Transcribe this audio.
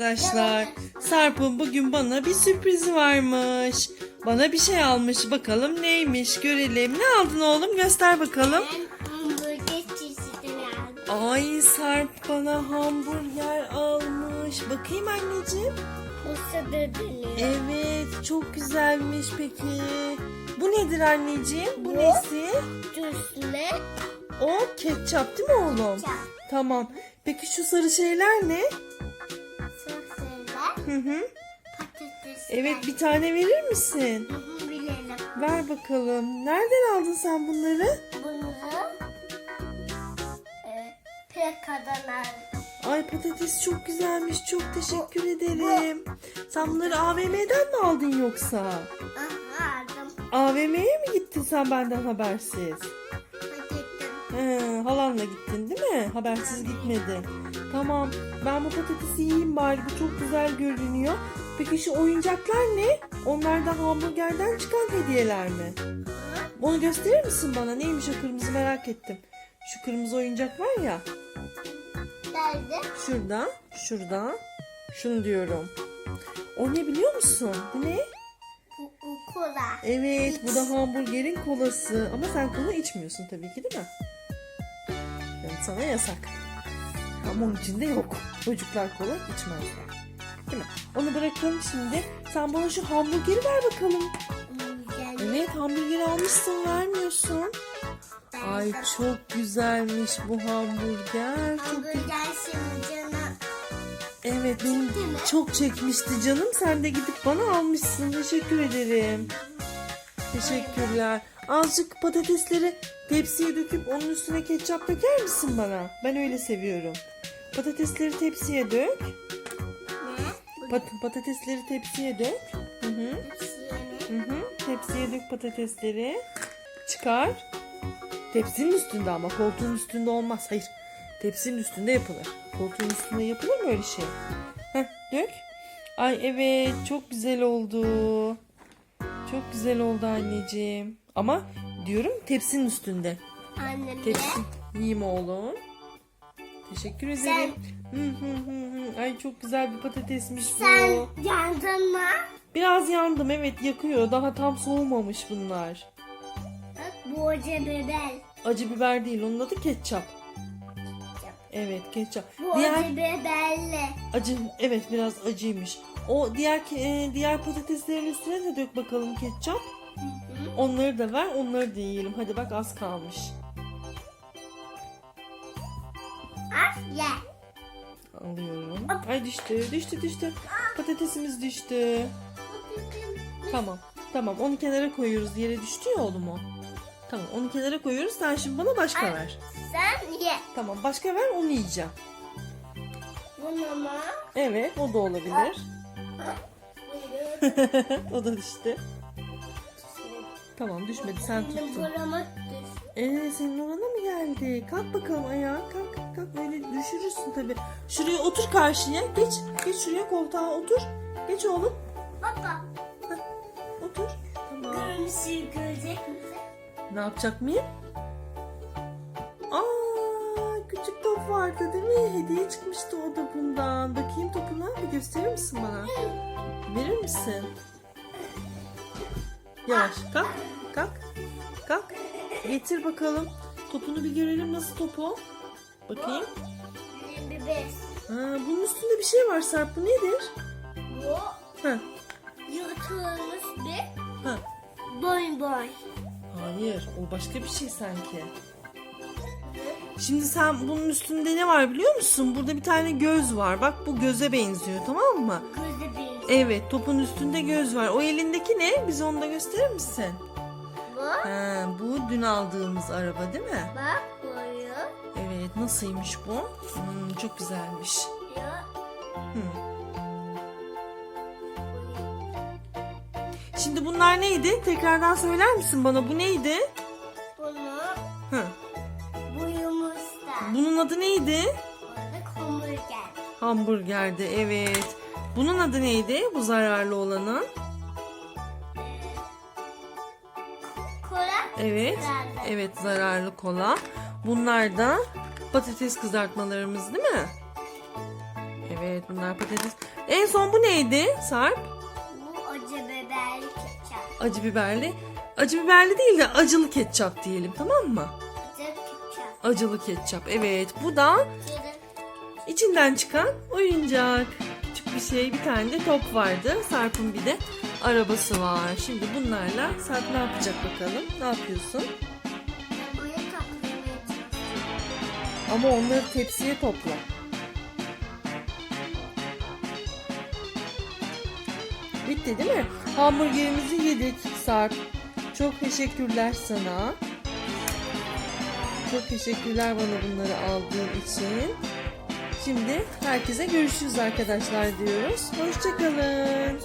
Arkadaşlar Sarp'ın bugün bana bir sürprizi varmış. Bana bir şey almış. Bakalım neymiş görelim. Ne aldın oğlum göster bakalım. Ben hamburger çeşidini aldım. Ay Sarp bana hamburger almış. Bakayım anneciğim. Dönüyor? Evet çok güzelmiş peki. Bu nedir anneciğim? Bu Bu- nesi? Düzle O ketçap değil mi oğlum? çap. Tamam. Peki şu sarı şeyler ne? Hı hı. Evet bir tane verir misin? Hı hı, Bilelim. Ver bakalım. Nereden aldın sen bunları? E, aldım. Ay patates çok güzelmiş. Çok teşekkür ederim. Sen bunları AVM'den mi aldın yoksa? Aha aldım. AVM'ye mi gittin sen benden habersiz? Halanla gittin değil mi? Habersiz gitmedin. Tamam. Ben bu patatesi yiyeyim bari. Bu çok güzel görünüyor. Peki şu oyuncaklar ne? Onlar da hamburgerden çıkan hediyeler mi? Onu gösterir misin bana? Neymiş o kırmızı merak ettim. Şu kırmızı oyuncak var ya. Nerede? Şurada, şurada. Şunu diyorum. O ne biliyor musun? Bu ne? Kola. Evet, bu da hamburgerin kolası. Ama sen kola içmiyorsun tabii ki değil mi? Yani sana yasak. Onun içinde yok. Çocuklar kola içmezler. Değil mi? Onu bırakalım şimdi. Sen bana şu hamburgeri ver bakalım. Evet, hamburgeri almışsın, vermiyorsun. Ay çok güzelmiş bu hamburger. Çok Hamburger şimdi canım. Evet benim çok çekmişti canım. Sen de gidip bana almışsın. Teşekkür ederim. Teşekkürler. Azıcık patatesleri tepsiye döküp onun üstüne ketçap döker misin bana? Ben öyle seviyorum. Patatesleri tepsiye dök. Ne? Pat- patatesleri tepsiye dök. Hı hı. yeni. Hı hı. Tepsiye dök patatesleri. Çıkar. Tepsinin üstünde ama koltuğun üstünde olmaz. Hayır. Tepsinin üstünde yapılır. Koltuğun üstünde yapılır mı öyle şey? Heh, dök. Ay evet çok güzel oldu. Çok güzel oldu anneciğim. Ama diyorum tepsinin üstünde. Annemle. Tepsi. Yiyeyim oğlum. Teşekkür ederim. Hı hı hı hı. Ay çok güzel bir patatesmiş bu. Sen yandın mı? Biraz yandım evet yakıyor. Daha tam soğumamış bunlar. Bak bu acı biber. Acı biber değil onun adı ketçap. Evet ketçap. Bu diğer acı biberli. acı evet biraz acıymış. O diğer e, diğer patateslerin üstüne de dök bakalım ketçap. Onları da ver, onları da yiyelim. Hadi bak az kalmış. Al ye. Alıyorum. Ay düştü, düştü, düştü. Patatesimiz düştü. Tamam, tamam. Onu kenara koyuyoruz. Yere düştü ya oğlum o. Tamam, onu kenara koyuyoruz. Sen şimdi bana başka ver. Sen ye. Tamam, başka ver, onu yiyeceğim. Bunu mu? Evet, o da olabilir. Buyurun. o da düştü. Tamam, düşmedi. Sen tuttun. Ee, senin orana mı geldi? Kalk bakalım ayağa. Kalk, kalk. Böyle düşürürsün tabii. Şuraya otur karşıya. Geç, geç şuraya koltuğa otur. Geç oğlum. Baba. Otur. Tamam. Görmüşsün görecek misin? Ne yapacak mıyım? Aa, küçük top vardı değil mi? Hediye çıkmıştı o da bundan. Bakayım topuna. Bir gösterir misin bana? Verir misin? Yavaş. Kalk. Kalk. Kalk. Getir bakalım. Topunu bir görelim. Nasıl topu? Bakayım. Bir bez. Ha, bunun üstünde bir şey var Sarp. Bu nedir? Bu Ha, yırtılmış bir ha. boy boy. Hayır. O başka bir şey sanki. Şimdi sen bunun üstünde ne var biliyor musun? Burada bir tane göz var. Bak bu göze benziyor tamam mı? Gözü bir. Evet topun üstünde göz var. O elindeki ne? Bize onu da gösterir misin? Bu. Ha, bu dün aldığımız araba değil mi? Bak boyu. Evet nasılmış bu? Hmm, çok güzelmiş. Ya. Hmm. Şimdi bunlar neydi? Tekrardan söyler misin bana? Bu neydi? Bunu Ha. buyumuzda. Bunun adı neydi? Hamburger. Hamburgerdi evet. Bunun adı neydi? Bu zararlı olanın. Kola. Evet. Zararlı. Evet zararlı kola. Bunlar da patates kızartmalarımız değil mi? Evet. Bunlar patates. En son bu neydi Sarp? Bu acı biberli ketçap. Acı biberli. Acı biberli değil de acılı ketçap diyelim tamam mı? Acı ketçap. Acılı ketçap. Evet bu da Acılı içinden çıkan oyuncak. Bir şey bir tane de top vardı. Sarp'ın bir de arabası var. Şimdi bunlarla Sarp ne yapacak bakalım? Ne yapıyorsun? Ama onları tepsiye topla. Bitti değil mi? Hamburgerimizi yedik Sarp. Çok teşekkürler sana. Çok teşekkürler bana bunları aldığın için. Şimdi herkese görüşürüz arkadaşlar diyoruz. Hoşçakalın.